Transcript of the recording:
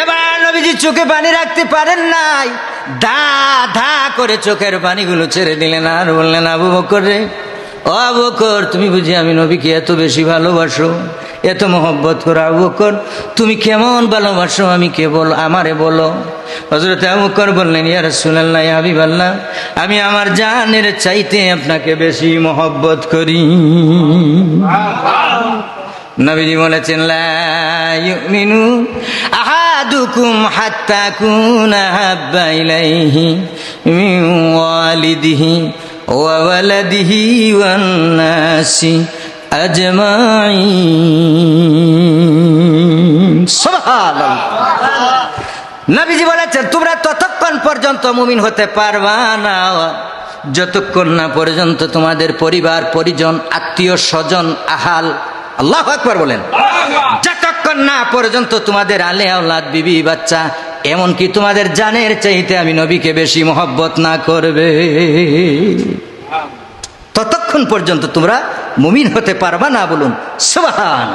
এবার নবীজি চোখে পানি রাখতে পারেন নাই। ধা ধা করে চোখের পানিগুলো ছেড়ে দিলেন আর বললেন আবু বকর রে ও আবু বকর তুমি বুঝি আমি নবীকে এত বেশি ভালোবাসো এত মহব্বত করো? আবু বকর তুমি কেমন ভালোবাসো? আমি কে বল আমারে বলো। হজরত আবু বকর বললেন ইয়া রাসূলুল্লাহ ইয়া হাবিবাল্লাহ আমি আমার জানের চাইতে আপনাকে বেশি মহব্বত করি। নবীজি বলেছেন লা ইউমিনু আহাদুকুম নাসি আজমাইন সুবহানাল্লাহ নবীজি বলেছেন, তোমরা ততক্ষণ পর্যন্ত মুমিন হতে পারবা না। যতক্ষণ না পর্যন্ত তোমাদের পরিবার, পরিজন, আত্মীয়, স্বজন, আহাল আল্লাহ বলেন। পর্যন্ত তোমাদের আলে আওলাদ বিবি বাচ্চা, এমনকি তোমাদের জানের চাইতে আমি নবীকে বেশি মহব্বত না করবে। ততক্ষণ পর্যন্ত তোমরা মুমিন হতে পারবা না বলুন সুবহান